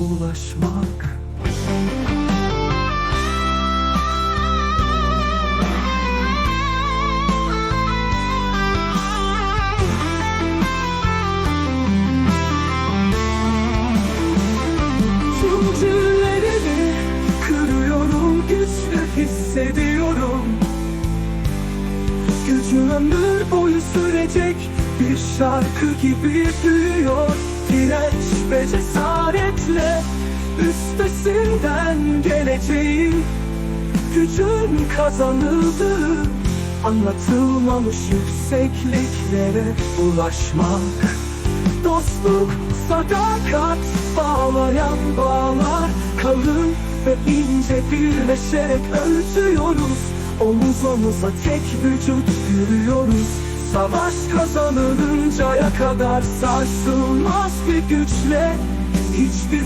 ulaşmak Zincirlerini kırıyorum güçlü hissediyorum. Gücüm ömür boyu sürecek bir şarkı gibi büyüyor. Direnç ve cesaretle üstesinden geleceğim. Gücün kazanıldı. Anlatılmamış yüksekliklere ulaşmak. Dostluk, sadakat bağlayan bağlar. Kalın ve ince birleşerek ölçüyoruz Omuz omuza tek vücut yürüyoruz. Savaş kazanılıncaya kadar sarsılmaz bir güçle Hiçbir